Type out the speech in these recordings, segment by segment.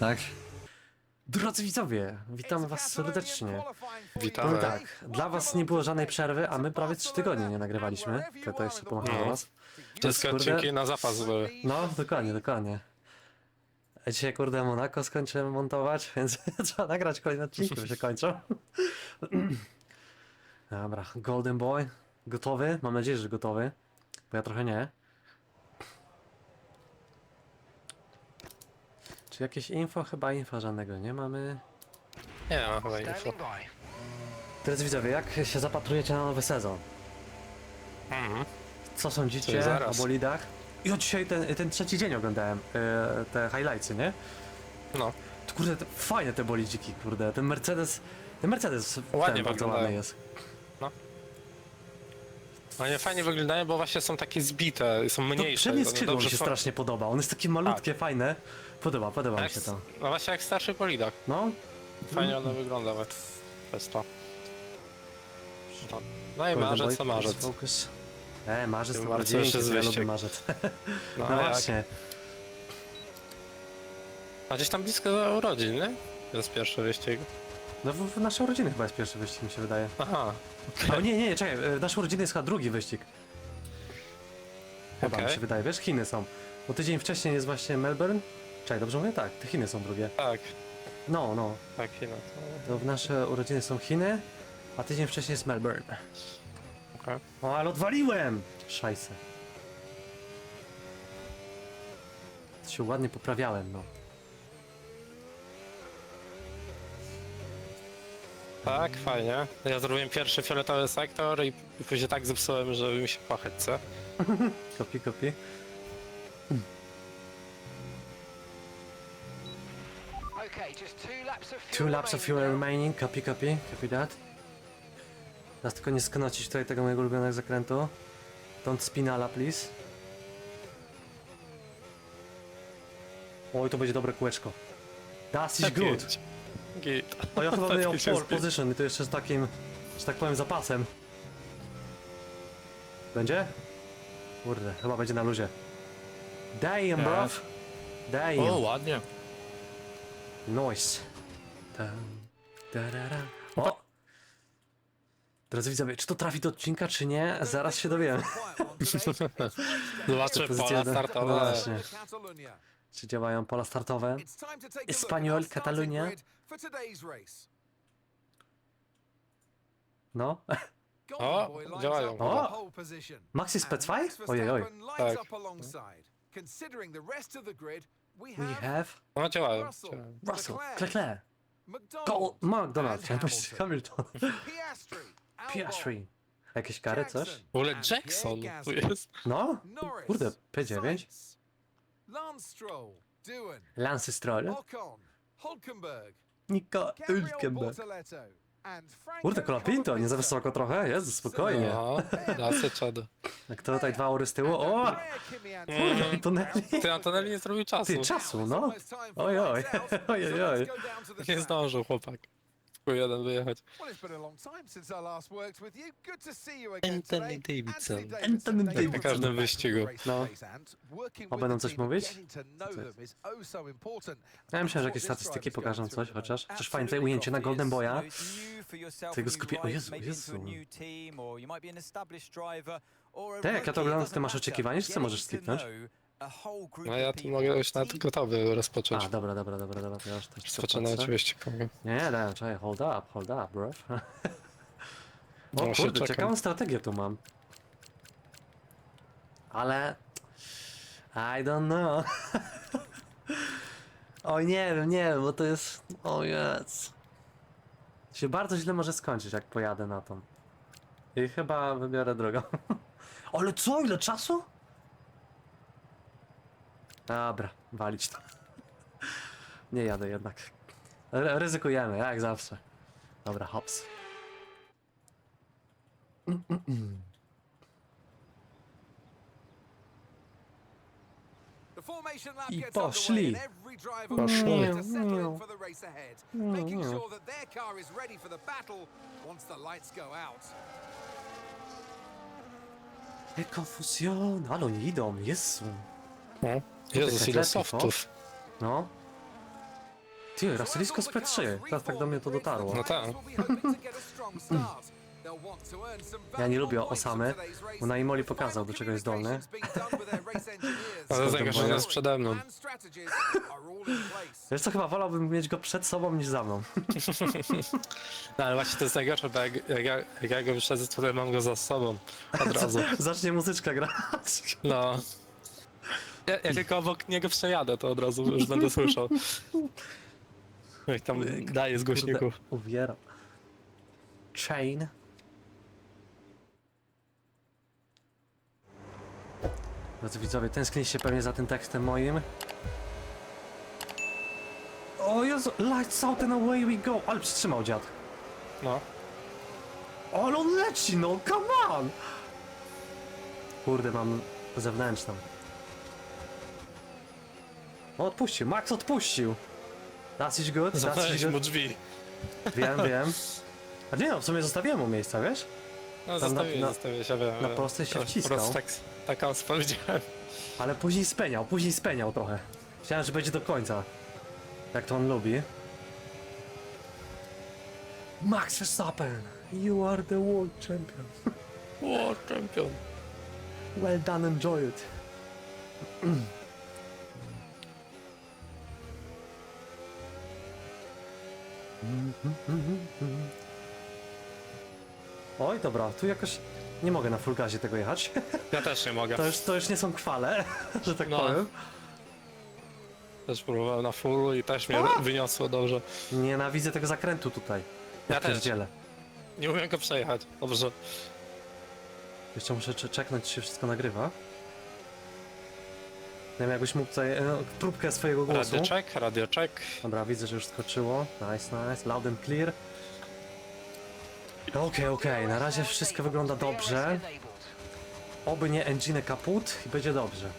tak? Drodzy widzowie, witam was serdecznie. Witamy. Powiem tak, dla was nie było żadnej przerwy, a my prawie 3 tygodnie nie nagrywaliśmy. To, to jeszcze pomacham do No. was. Wszystkie kurde- odcinki na zapas były. No, dokładnie, dokładnie. A Dzisiaj kurde Monako skończyłem montować, więc trzeba nagrać kolejne odcinki, bo się kończą. Dobra, Golden Boy, gotowy? Mam nadzieję, że gotowy, bo ja trochę nie. Czy jakieś info? Chyba info żadnego nie mamy. Nie ma chyba info. Drodzy widzowie, jak się zapatrujecie na nowy sezon? Mhm. Co sądzicie Czyli zaraz. o bolidach? I od dzisiaj ten, ten trzeci dzień oglądałem e, te highlightsy, nie? No. To, Kurde, te, fajne te bolidziki, kurde. Ten Mercedes, ten Mercedes Ładnie ten bardzo wyglądają. ładny jest. One fajnie wyglądają, bo właśnie są takie zbite, są To mniejsze. przednie One skrzydło mi się są- strasznie podoba. On jest takie malutkie, fajne. Podoba, podoba mi jak, się to. No właśnie jak starszy polidach. No, Fajnie one wyglądały. Przez to. No, no i Golden marzec Boy, to marzec. Focus. E, marzec to Marzec bardziej już jest ja lubię wyścig. marzec. No, No a jak? właśnie. A gdzieś tam blisko urodzin, nie? To jest pierwszy wyścig. No w, w naszej urodziny chyba jest pierwszy wyścig, mi się wydaje. Aha. O nie, nie, czekaj, e, w naszej urodziny jest chyba drugi wyścig. Chyba mi Okej. się wydaje, wiesz, Chiny są. Bo tydzień wcześniej jest właśnie Melbourne. Czekaj, dobrze mówię? Tak, te Chiny są drugie. Tak, No, no. tak, chwilę. To w nasze urodziny są Chiny, a tydzień wcześniej jest Melbourne. Okej. O, ale odwaliłem! Szajse. To się ładnie poprawiałem, no. Tak, fajnie. Ja zrobiłem pierwszy fioletowy sektor i później tak zepsułem, że mi się płachać chce. Kopi, kopi. Okay, just two laps of fuel Two laps of fuel remaining now. remaining, copy, copy, copy that. Teraz tylko nie sknocić tutaj tego mojego ulubionego zakrętu. Don't spinala, please. Oj, to będzie dobre kółeczko. That is good. Git. O, ja chyba Tak miał się position i to jeszcze z takim, że tak powiem, zapasem. Będzie? Kurde, chyba będzie na luzie. Damn, bro. Damn. O, ładnie. Nice. Tam, tarara. O! Drodzy widzowie, czy to trafi do odcinka, czy nie? Zaraz się dowiemy. Zobaczę Pozycja pola do- startowe. no właśnie. Czy działają pola startowe? Espanyol, Katalunia. No. O, działają. O! Maxi Specfy? Ojej, oj. Tak. We have No działają. Russell. działają. Russell, Leclerc, Cole, McDonald, Hamilton. Piastri, Piastri. Jakieś kary, coś? W ogóle Jackson tu jest. No? Kurde, P9. Sainz, Lance Stroll, Doohan, Lance Stroll. Ocon, Hulkenberg, Nico Gabriel Hülkenberg. Bortoletto and Franco Kurde, Colapinto, nie za wysoko trochę? Jezu, spokojnie. No, dasy czady. Jak to tutaj dwa ory z tyłu? O! Kurde, Antonelli. Ty Antonelli nie zrobił czasu. Ty, czasu, no. Oj, oj. Oj, oj, oj. Nie zdążył chłopak. Tylko jeden wyjechać. Anthony. Davidson. Anthony Davidson. Na każdym wyścigu. No. O, będą coś mówić? oh. Ja myślę, że jakieś statystyki pokażą coś chociaż. Przecież fajnie tutaj ujęcie na Golden Boya. Tego skupi- o Jezu, Jezu. Tak, jak ja to oglądam, ty masz oczekiwanie, czy co możesz skipnąć? No ja tu mogę już nawet gotowy rozpocząć. A, dobra, dobra, dobra, dobra, to ja już też Rozpoczynać patrzę. wyścig. mogę. Nie, nie, czekaj, hold up, hold up, bro. No, O się kurde, czekam. ciekawą strategię tu mam. Ale... I don't know. Oj, nie wiem, nie wiem, bo to jest... O jest. Się bardzo źle może skończyć, jak pojadę na tą. I chyba wybiorę drogą. Ale co, ile czasu? Dobra, walić to. Nie jadę jednak. Ry- ryzykujemy, jak zawsze. Dobra, hops. I poszli. Poszli. wants to settle in for the race ahead, making sure that their car is ready for the battle once the lights go out. Nie konfuzjon, ale oni idą, Jezu. No. Jezus, ile lepiej, softów. No. Ty, Rasylisko z P3. Teraz tak do mnie to dotarło. No tak. Ja nie lubię Osamy, bo na Imoli pokazał, do czego jest zdolny. Ale było? jest przede mną. Wiesz co, chyba wolałbym mieć go przed sobą niż za mną. No ale właśnie to jest najgorsze, bo jak, jak, ja- jak ja go wyszedzę, to tutaj mam go za sobą. Od razu. Zacznie muzyczka grać. No. Ja, ja tylko obok niego przejadę, to od razu już będę słyszał. Jak tam daje z głośników. Uwiera. Chain. Drodzy widzowie, tęskniście pewnie za tym tekstem moim. O Jezu, lights out and away we go! Ale przytrzymał dziad. No. Ale on leci, no come on! Kurde, mam zewnętrzną. O, odpuścił, Max odpuścił! That's is good, that's is good. mu drzwi. Wiem, wiem. A nie no, w sumie zostawiłem mu miejsca, wiesz? No Tam na- zostawię, na- zostawię się, wiem. na wiem. prostej się Po wciskał. prostu tak, taka powiedziałem. Ale później speniał, później speniał trochę. Myślałem, że będzie do końca. Jak to on lubi. Max Verstappen, you are the world champion. O, czempion. Well done, enjoy it. Oj, dobra, tu jakoś nie mogę na full gazie tego jechać. Ja też nie mogę. To już, to już nie są kwale, że tak No. powiem. Też próbowałem na fullu i też mnie wyniosło dobrze. Nienawidzę tego zakrętu tutaj. Ja Ja też. pierdzielę. Nie umiem go przejechać. Dobrze. Jeszcze muszę cze- czeknąć, czy się wszystko nagrywa. Nie wiem, jakbyś mógł tutaj e, próbkę swojego głosu. Radio check, radio check. Dobra, widzę, że już skoczyło. Nice, nice. Loud and clear. Okej, okej, na razie wszystko wygląda dobrze. Oby nie engine kaput i będzie dobrze.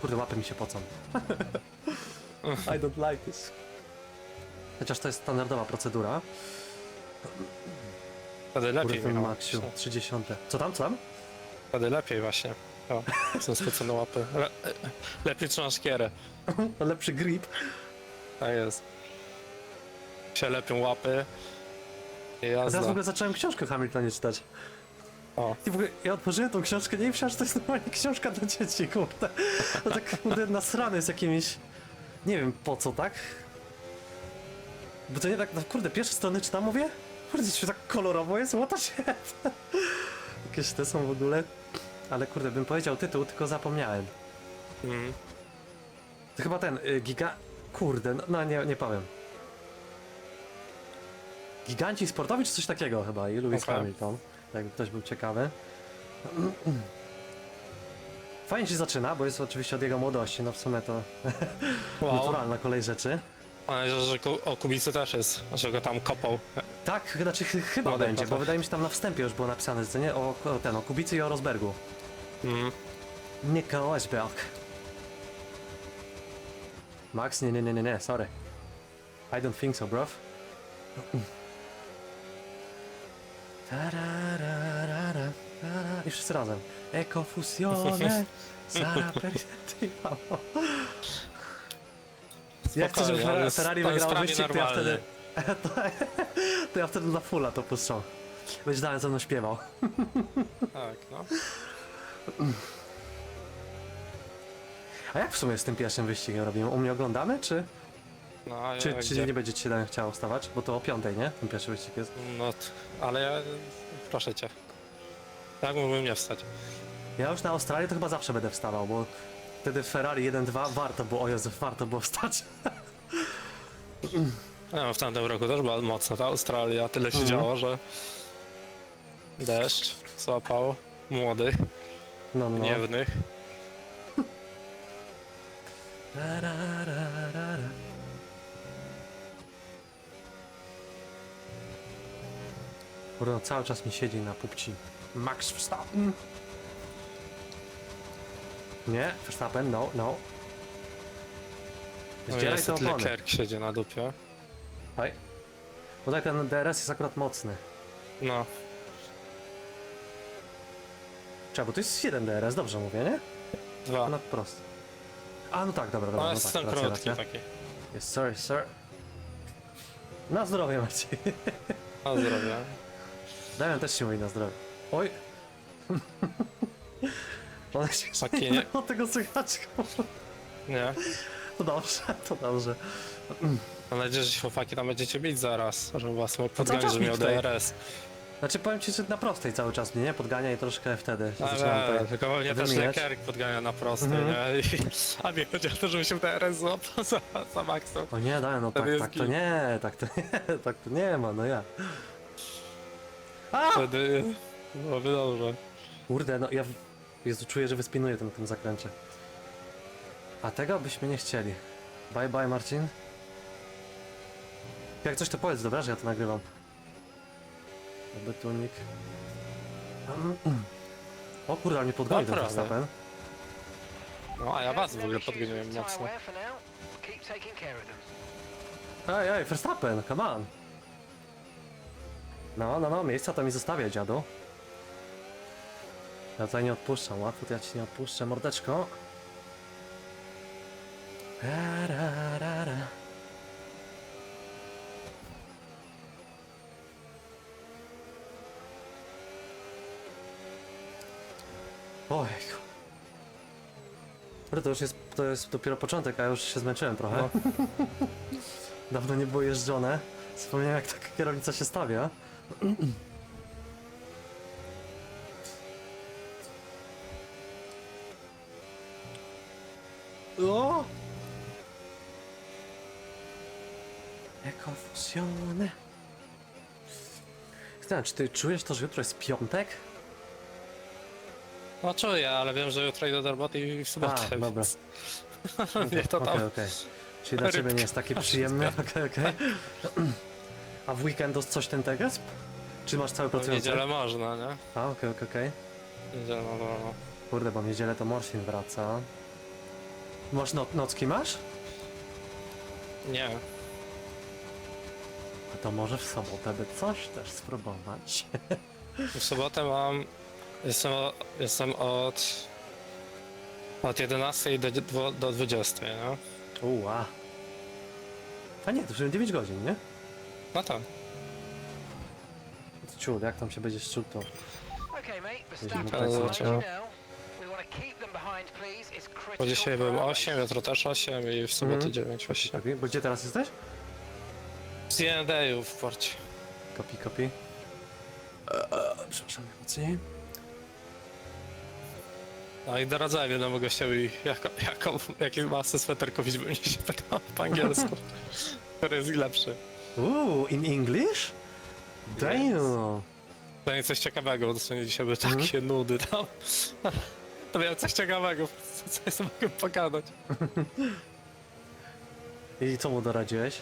Kurde, łapy mi się pocą. I don't like this. Chociaż to jest standardowa procedura. Wtedy lepiej. Kurde, Michał. Maxiu, 30. Co tam, co tam? Wtedy lepiej właśnie. O, są specjalne łapy. Le, lepiej trzymasz kierę. No, lepszy grip. Tak jest. Się lepią łapy. I A teraz w ogóle zacząłem książkę o Hamiltonie czytać. O, I w ogóle ja otworzyłem tą książkę, nie myślałem, że to jest normalnie książka dla dzieci, kurde. To tak kurde nasrane jest jakimiś... Nie wiem po co, tak? Bo to nie tak, no kurde, pierwsze strony czytam, mówię? Kurde, się tak kolorowo jest, what the shit? Jakieś te są w ogóle... Ale kurde, bym powiedział tytuł, tylko zapomniałem. mm. To chyba ten, y, giga... Kurde, no, no nie, nie powiem. Giganci sportowi czy coś takiego chyba i Lewis Okej. Hamilton. Jakby ktoś był ciekawy. Fajnie się zaczyna, bo jest oczywiście od jego młodości, no w sumie to Wow. naturalna kolej rzeczy. Mam nadzieję, że ku- o Kubicy też jest, że go tam kopał. Tak, znaczy ch- chyba Młody będzie, bo wydaje mi się tam na wstępie już było napisane, co nie? O, o ten, o Kubicy i o Rosbergu. Mm. Nico Rosberg. Max, nie, nie, nie, nie, nie, sorry. I don't think so, bruv. Tarararara, tara- I wszyscy razem. Ecofusione, Sara. Ja chcę, żeby Ferrari, Ferrari wygrało wyścig, to ja wtedy... To, ja wtedy na fulla to puszczą. Będzie dalej ze mną śpiewał. Tak, no. A jak w sumie z tym pierwszym wyścigiem robimy? U mnie oglądamy, czy, no a czy, ja, czy gdzie? nie będzie ci się chciało wstawać? Bo to o piątej, nie? Ten pierwszy wyścig jest. No, t- ale ja... Proszę cię. Jak mógłbym nie wstać? Ja już na Australii to chyba zawsze będę wstawał, bo wtedy Ferrari 1-2 warto było, o Jezu, warto było wstać. No, w tamtym roku też była mocna ta Australia. Tyle się Mhm. działo, że... Deszcz złapał młodych, No, no. gniewnych. Kurde, no, cały czas mi siedzi na pupci. Max Verstappen. Nie, Verstappen, no, no. No Zdzieraj te niestety opony. Leclerc siedzi na dupie. Oj. Bo tak ten DRS jest akurat mocny. No, Czemu? bo to jest jeden DRS, dobrze mówię, nie? dwa. No prosto. A, no tak, dobra, dobra, Ale no jest tak, ten racja, racja. taki. Yes sir, sir. Na zdrowie Marcin. Na zdrowie. Damian też się mówi na zdrowie. Oj. One się Taki nie- tego słuchaczka. Nie? To dobrze, to dobrze. Mam nadzieję, że się chłopaki tam będziecie bić zaraz, żeby was podgonić, czas że mi miał tutaj. DRS. Znaczy powiem ci, że na prostej cały czas mnie, nie? Podgania i troszkę wtedy Ale, tutaj tylko mnie też wymieniać. Podgania na prostej, Mhm. nie? I, a nie chodzi o to, żeby się w DRS złapał za, za Maxą. O nie, Damian, no tak, jest tak to git. nie, tak to nie, tak to nie ma, no ja. A! Wtedy byłoby dobrze. Kurde, no ja... w- Jezu, czuję, że wyspinuję to na tym zakręcie. A tego byśmy nie chcieli. Bye bye, Marcin. Jak coś to powiedz, dobra, że ja to nagrywam. Betonik. O kurde, ale mnie podgonił ten Naprawdę. Verstappen. No a ja was w ogóle podgoniłem mocno. Ej, ej, Verstappen, come on. No, no, no, miejsca to mi zostawia, dziadu. Ja tutaj nie odpuszczam, łatwo to ja ci nie odpuszczę, mordeczko. Ra, ra, ra, ra. Ojku. Dobra, to już jest, to jest dopiero początek, a już się zmęczyłem trochę. No. Dawno nie było jeżdżone. Wspomniałem jak taka kierownica się stawia. O! Ekofusione. Zastanawiam, czy ty czujesz to, że jutro jest piątek? No czuję, ale wiem, że jutro idę do roboty i w sobotę. A, dobra. więc- nie, to tam. okej. Czyli dla ciebie nie jest taki przyjemny? Okej, okej. A w weekend coś ten teges? Czy masz cały W pracujący? niedzielę można, nie? A, okej, okej, okej. W niedzielę ma wolno. Kurde, bo w niedzielę to Morsin wraca. Masz no nocki masz? Nie. To może w sobotę by coś też spróbować. W sobotę mam. Jestem, o, jestem od. Od 11 do, do 20, nie? Uła. A nie, to już 9 godzin, nie? No tak. Ciul, jak tam się będziesz czuł, to... Okay, mate. Tak we want to keep them behind, please. It's critical Bo dzisiaj for byłem our 8, race. jutro też 8 i w sobotę Mhm. 9 właśnie. Kopi? Bo gdzie teraz jesteś? Z JND w porcie. Kopi, kopi. Eee, Przepraszam najmocniej. No i doradzałem jednemu gościowi, jako, jaką, jaki masę sweter kupić, bym się pytał po angielsku. Który jest lepszy. Uuu, in English? Damn! To nie coś ciekawego, bo dosłownie dzisiaj były takie Mhm. nudy tam. To miałem coś ciekawego, co ja sobie mogę pogadać. I co mu doradziłeś?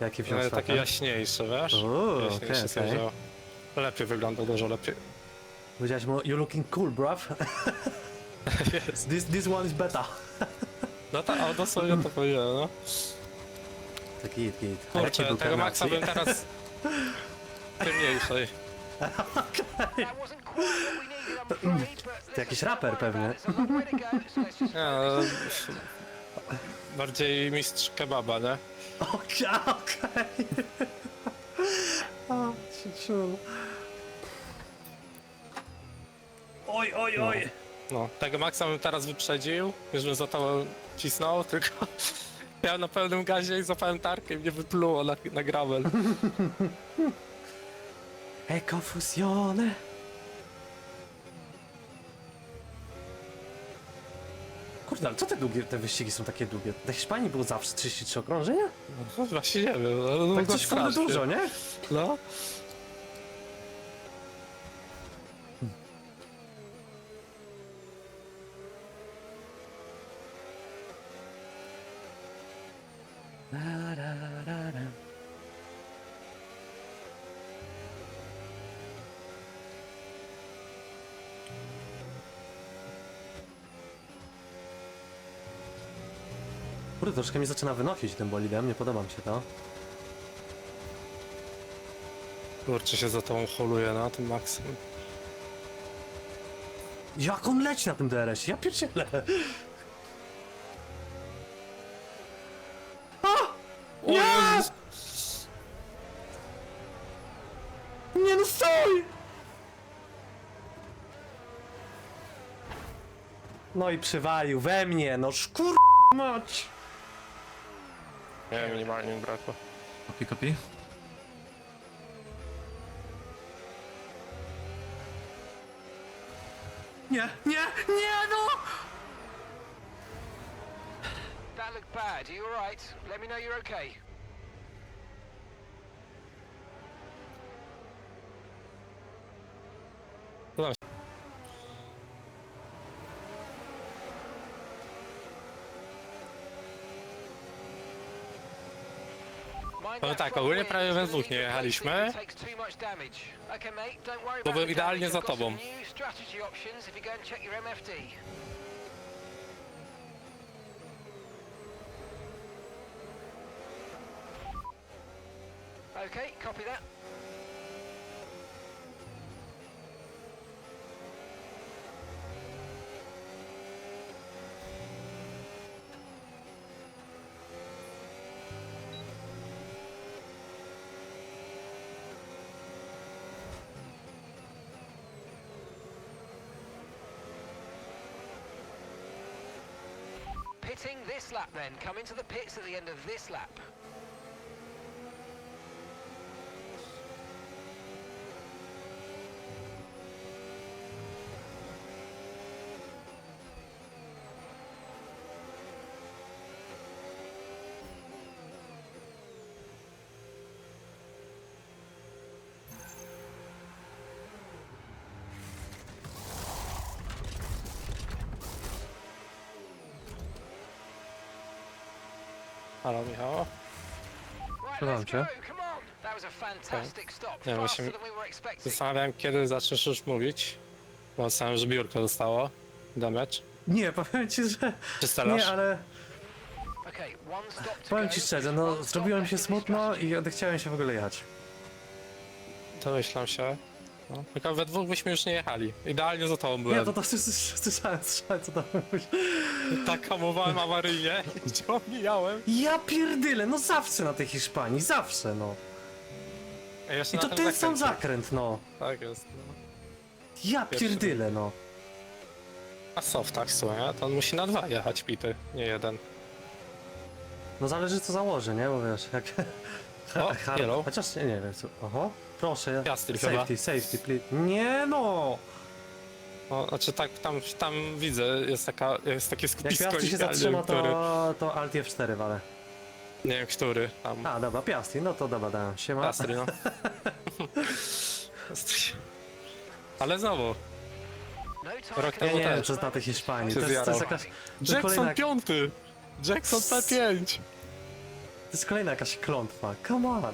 Jaki wziął Ale takie jaśniejsze, wiesz? Uuu, Jaśniejsze okej, sobie okej. wziął. Lepiej wygląda, dużo lepiej. Powiedziałeś mu, you looking cool, bruv. This, this one is better. No tak, a dosłownie to powiedziałem, no. Taki git, git. A jakie Kurczę, był tego ten Maxa akcji? bym teraz... Afraid, but To jakiś raper pewnie. to Nie, no, bardziej mistrz kebaba, nie? Okej, okej. O, się czuł. Oj, oj, oj. No, tego Maxa bym teraz wyprzedził, już bym za to cisnął, tylko ja na pełnym gazie i zapałem tarkę i mnie wypluło na, na gravel. Ekofusione. Kurde, ale co te długie, te wyścigi są takie długie? Na Hiszpanii było zawsze 33 okrążenia? No, właśnie nie wiem, ale no, Tak to coś kurde strasznie. dużo, nie? No. troszkę mi zaczyna wynosić tym bolidem, nie podoba mi się to. Kurczę się za tą holuje na tym maksem. Jak on leci na tym DRS? Ja pierdzielę! O Nie! Nie no stój! No i przywalił we mnie, no szkur mać! Nie, minimalnie mi brakło. Kopi, kopi. Nie, nie, nie, no! That looked bad. Are you alright? Let me know you're okay. That tak, ogólnie prawie we dwóch nie jechaliśmy. place if it takes too much damage. This lap then. Come into the pits at the end of this lap. Halo Michał. Right, Słucham cię. Nie, were expecting. Zastanawiałem kiedy zaczniesz już mówić. Bo sam, że biurko zostało. Damage. Nie, powiem ci, że... Czy stelasz? Nie, ale powiem ci szczerze, no zrobiło mi się smutno i odechciałem się w ogóle jechać. Domyślam się. No. Tylko we dwóch byśmy już nie jechali. Idealnie za tobą byłem. Nie, to to słyszałem, słyszałem co tam mówisz. Tak hamowałem awaryjnie, gdzie omijałem. Ja pierdyle, no zawsze na tej Hiszpanii, zawsze, no. Jeszcze I na to tym ten sam zakręcie. zakręt, no. Tak jest. No. Ja Pierwszy. pierdyle, no. A softach słuchaj, to on musi na dwa jechać pity, nie jeden. No zależy co założy, nie? Bo wiesz, jak... O, yellow. Chociaż nie, nie wiem co... Oho, proszę. Piastri safety, safety, please. Nie no! No, znaczy tak, tam, tam widzę, jest, taka, jest takie Jak skupisko się idealne, zatrzyma, który, to, to Alt F4 wale. Nie wiem, który tam. A, dobra, Piastri, no to dobra, dałem. Siema. Piastri, no. Ale znowu, No Rok temu Ja nie wiem, też. co jest na tej Hiszpanii. Się To jest, to jest zjarał. jakaś... To jest, Jackson kolejna, piąty! Jackson P5! to jest kolejna jakaś klątwa. Come on! A,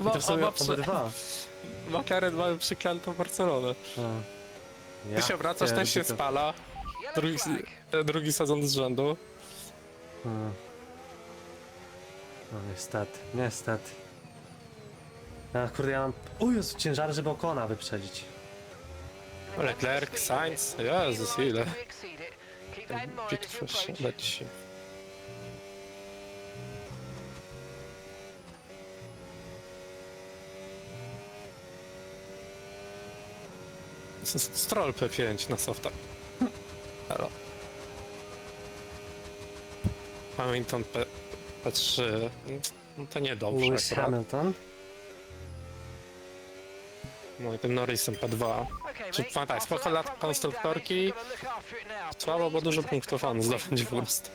I ma, to a sobie ma, przy, obydwa. McLaren ma przyklętą Barcelonę. Ty się wracasz, ten się pierdolę. spala. Drugi, e, drugi sezon z rzędu. Hmm. No niestety, niestety. A, kurde, ja mam... O Jezu, ciężary, żeby Okona wyprzedzić. Leclerc, Sainz, Jezus ile. We exceed Stroll P5 na softach. Halo. Hamilton P, P3. No to niedobrze Lewis akurat. Hamilton. No i tym Norrisem P2. Okay, Czy after spoko lat konstruktorki. Słabo, bo dużo punktów on zdobędzie po prostu.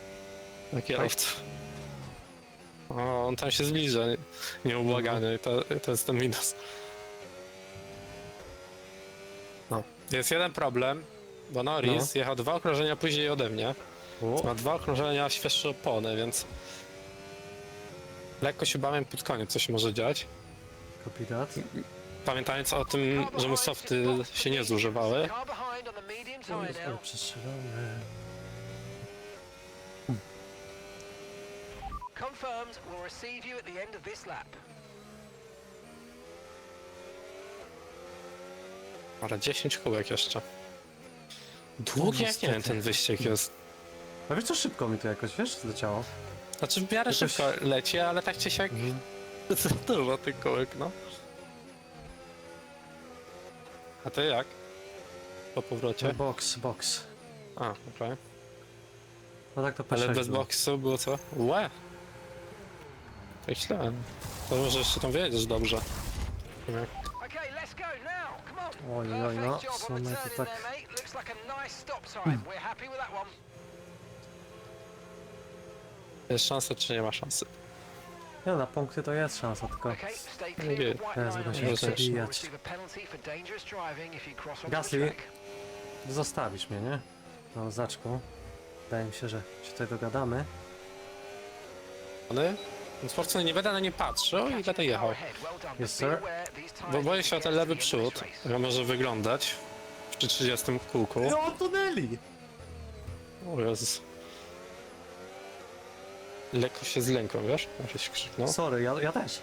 Na kierowców. O, on tam się zbliża, nieubłagany, to, to jest ten minus. No, jest jeden problem, bo Norris jechał dwa okrążenia później ode mnie. O, Ma dwa okrążenia świeższe opony, więc lekko się bawię pod koniec, co się może dziać. copy that. Pamiętając o tym, że mu softy się nie zużywały. Now. przestrzelony. Confirmed, we'll receive you at the end of this lap. Ale 10 kółek jeszcze. Długi jak nie wiem, ten wyścig jest. A wiesz co, szybko mi to jakoś, wiesz, zleciało. Znaczy w miarę Jakoś- szybko leci, ale tak czy siak Mhm. dużo tych kołek, no. A ty jak? Po powrocie? Box, box. A, okej. No tak to Ale P6 bez boksu było co? Łe! Tak źle. To może jeszcze tam wiedziesz dobrze. Nie. Let's go now. Come on. Oj, oj, no, w sumie to tak- one. Jest szansa czy nie ma szansy? Nie, na punkty to jest szansa, tylko... Nie Teraz będą się przebijać. Gasly. Zostawisz mnie, nie? No, zaczku. Wydaje mi się, że się tutaj dogadamy. Ale unfortunately nie będę na nie patrzył i będę jechał. Yes, sir. Bo boję się o ten lewy przód, jak może wyglądać przy 30 kółku. No, tuneli! O Jezus. Lekko się zlękłem, wiesz? Jak się krzyknął. Sorry, ja, ja też.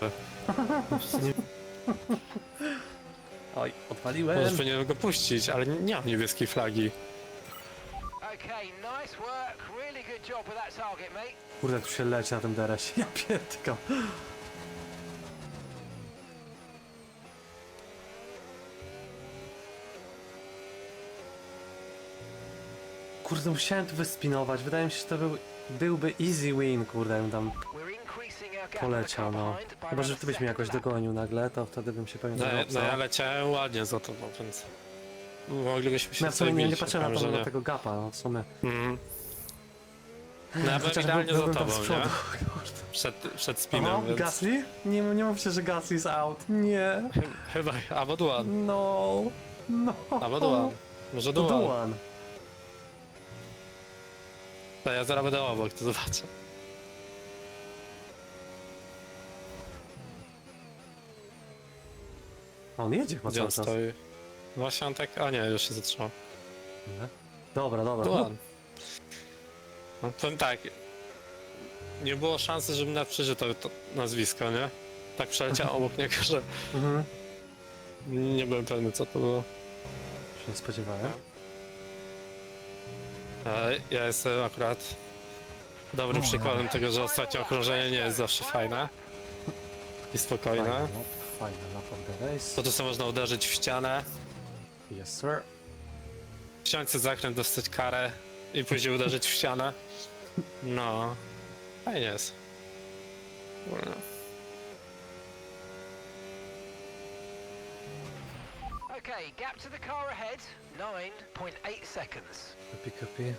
Oj, odpaliłem. Może powinienem go puścić, ale nie mam niebieskiej flagi. Okay, nice work. Kurde, tu się leci na tym deresie. Ja pierdykam. Kurde, musiałem tu wyspinować. Wydaje mi się, że to był, byłby easy win, kurde, bym tam poleciał, no. Chyba, że ty byś mnie jakoś dogonił nagle, to wtedy bym się pewnie No, no ja leciałem ładnie za tobą, więc... Moglibyśmy się No, ja w sumie nie, nie patrzyłem na, że na nie. tego gapa, no w sumie. Mhm. No ja byłem Chociaż idealnie byłbym za tam tobą, z przodu. nie? Przed, przed spinem, więc... Gasly? Nie, nie mówcie, że Gasly jest out. Nie. Chyba, albo Duan, No. No. albo. Może To Duan. Duan. To ja zaraz będę obok, to zobaczę. On jedzie chyba Gdzie cały on czas. stoi? Właśnie on tak... A nie, już się zatrzymał. Dobra, dobra. Duan. No, powiem tak. Nie było szansy, żebym nawet przeczytał to nazwisko, nie? Tak przeleciał obok niego, że Mhm. nie byłem pewny co to było. Się nie spodziewałem. Ale ja jestem akurat dobrym przykładem tego, że ostatnie okrążenie nie jest zawsze fajne i spokojne. Fajne, no, the race. Bo tu sobie można uderzyć w ścianę, Yes, sir. sobie zakręt, dostać karę i później uderzyć w ścianę. No, fajnie jest. Okay, gap to the car ahead, 9.8 seconds. Kupi, kupi.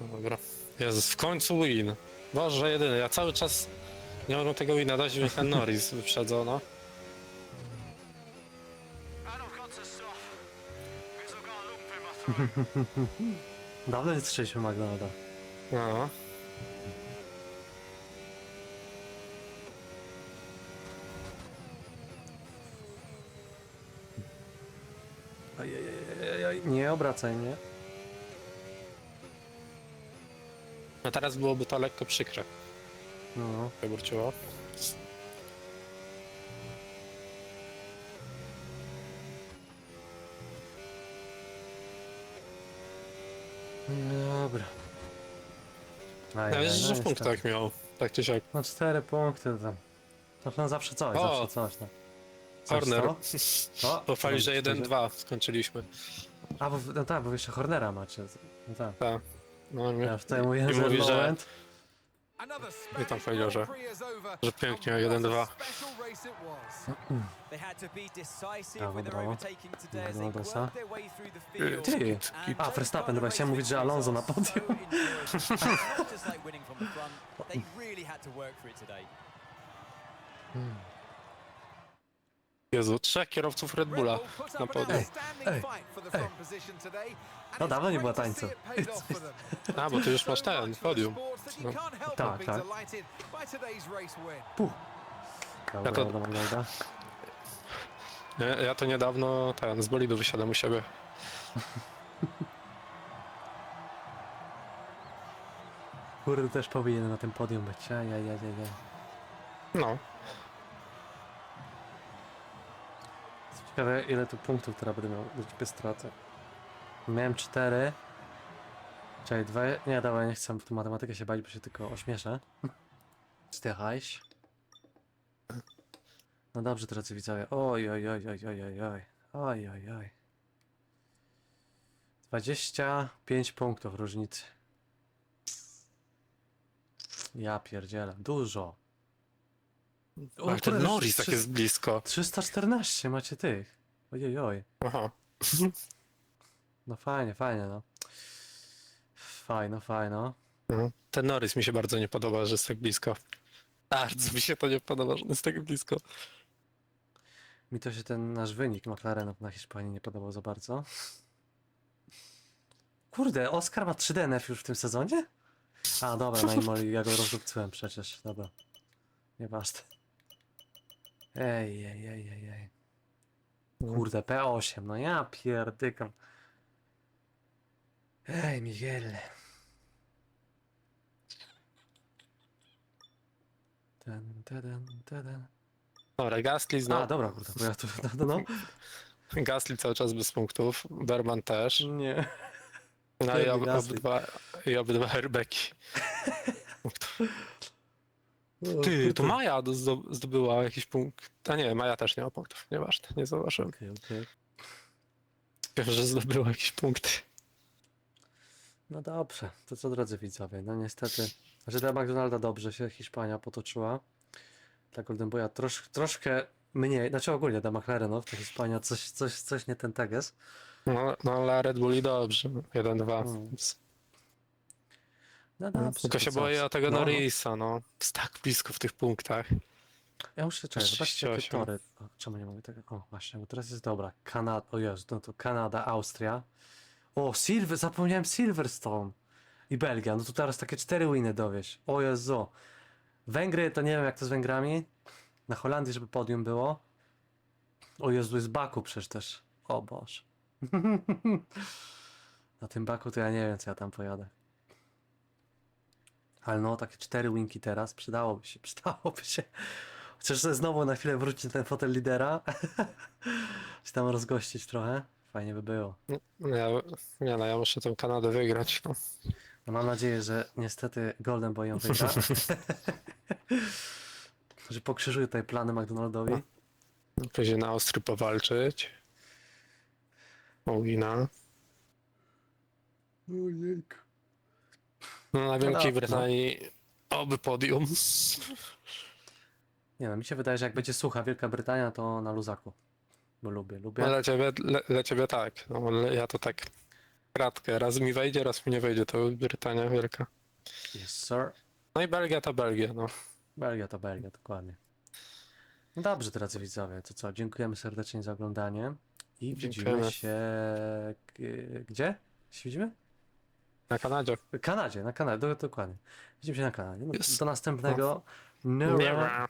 No Dobra. Jezus, w końcu win. Boże, jedyny. Ja cały czas nie mogę tego wina dać, bo ten Norris wyprzedzał, Dawno nie słyszeliśmy McDonalda. No. Nie obracaj mnie. No teraz byłoby to lekko przykre. No. Wybórczyło. Dobra. Aj, Ja aj, wiesz, że w punktach miał. Tak czy siak. No cztery punkty tam. To no, zawsze coś, O! zawsze coś. No. Coś, Corner. co? O, Pochwali, że to- 1-2 skończyliśmy. A, bo, no tak, bo jeszcze Hornera macie. No tak. Tak. No, Ja już tutaj mówię, I że mówi, że- moment. I tam powiedział, że- że pięknie, And what a 1-2. special race it was. They had to be decisive Brawo, brawo. the field. Ty! A, Verstappen, dobra, chciałem mówić, że Alonso na podium. so Jezu, trzech kierowców Red Bulla na podium. Ej, ej. No dawno nie było tańca. A, bo ty już masz ten, podium. No. Tak, tak. Puh. Dobra, Ja to- dobra, dobra. Ja, ja to niedawno ten, z bolidu wysiadam u siebie. Kurde, też powinien na tym podium być. Ajajajajaj. No. Ciekawe ile tu punktów teraz będę miał do ciebie straty. Miałem cztery. Czekaj, dwa. Nie, dawaj, nie chcę w tą matematykę się bać, bo się tylko ośmieszę. Stychajś. No dobrze, drodzy widzowie. Oj, oj, oj, oj, oj, oj, oj. Oj, oj, oj. 25 punktów różnicy. Ja pierdzielę. Dużo. O, Ale ten Norris tak jest blisko. 314 macie tych. Ojej, oj. Aha. No fajnie, fajnie, no. Fajno, fajno. Mhm. Ten Norris mi się bardzo nie podoba, że jest tak blisko. Bardzo mi się to nie podoba, że jest tak blisko. Mi to się ten nasz wynik McLarenów na Hiszpanii nie podobał za bardzo. Kurde, Oscar ma 3 DNF już w tym sezonie? A, dobra, na Imoli ja go rozdupcyłem przecież, dobra. Nieważne. Ej, ej, ej, ej, ej. Kurde, P8, no ja pierdykam. Ej, Miguel. Ten, ten, ten. Dobra, Gasly A, znowu. dobra, kurde, bo ja tu, no, no, no. Gasly cały czas bez punktów. Berman też. Nie. No i ob, Gasly. obydwa, i obydwa airbagi. Ty, to Maja do- zdo- zdobyła jakiś punkt. A nie, Maja też nie ma punktów. Nieważne, nie zauważyłem. Okej, okej. Wiem, że zdobyła jakiś punkt. No dobrze, to co drodzy widzowie, no niestety, że dla McDonalda dobrze się Hiszpania potoczyła. Dla Golden Boya trosz, troszkę mniej, znaczy ogólnie dla McLarenów, to Hiszpania coś, coś, coś nie ten tak jest. No, no ale Red Bulli dobrze. 1-2. Mm. Więc- No dobrze. Tylko się boję o tego No, no. Norrisa, no. Jest tak blisko w tych punktach. Ja muszę czekać, zobaczcie jakie 38. tory. O, czemu nie mogę tego? O, właśnie, bo teraz jest dobra. Kanada, o Jezu, no to Kanada, Austria. O, Silver, zapomniałem Silverstone. I Belgia, no to teraz takie cztery winy dowieść. O Jezu. Węgry, to nie wiem jak to z Węgrami. Na Holandii, żeby podium było. O Jezu, jest Baku przecież też. O Boże. Na tym Baku to ja nie wiem, co ja tam pojadę. Ale no, takie cztery winki teraz, przydałoby się, przydałoby się. Chociaż znowu na chwilę wrócić na ten fotel lidera. Czy tam rozgościć trochę. Fajnie by było. Ja, nie no, ja muszę tę Kanadę wygrać. No. No mam nadzieję, że niestety Golden Boy ją wygra. że pokrzyżuje tutaj plany McDonaldowi. Później na Austrii powalczyć. O wina. Ojejku. No, na Wielkiej no. Brytanii oby podium. Nie no, mi się wydaje, że jak będzie sucha Wielka Brytania, to na luzaku. Bo lubię, lubię. No, dla, ciebie, dla, dla ciebie tak. No, ale ja to tak kratkę. Raz mi wejdzie, raz mi nie wejdzie. To Brytania wielka. Yes, sir. No i Belgia to Belgia, no. Belgia to Belgia, dokładnie. No dobrze, drodzy widzowie, to co? Dziękujemy serdecznie za oglądanie i widzimy Dziękujemy. się... g- Gdzie? Się widzimy? Na Kanadzie. W Kanadzie, na Kanadzie, do, dokładnie. Widzimy się na Kanadzie. No, Yes. Do następnego. Nara. ma.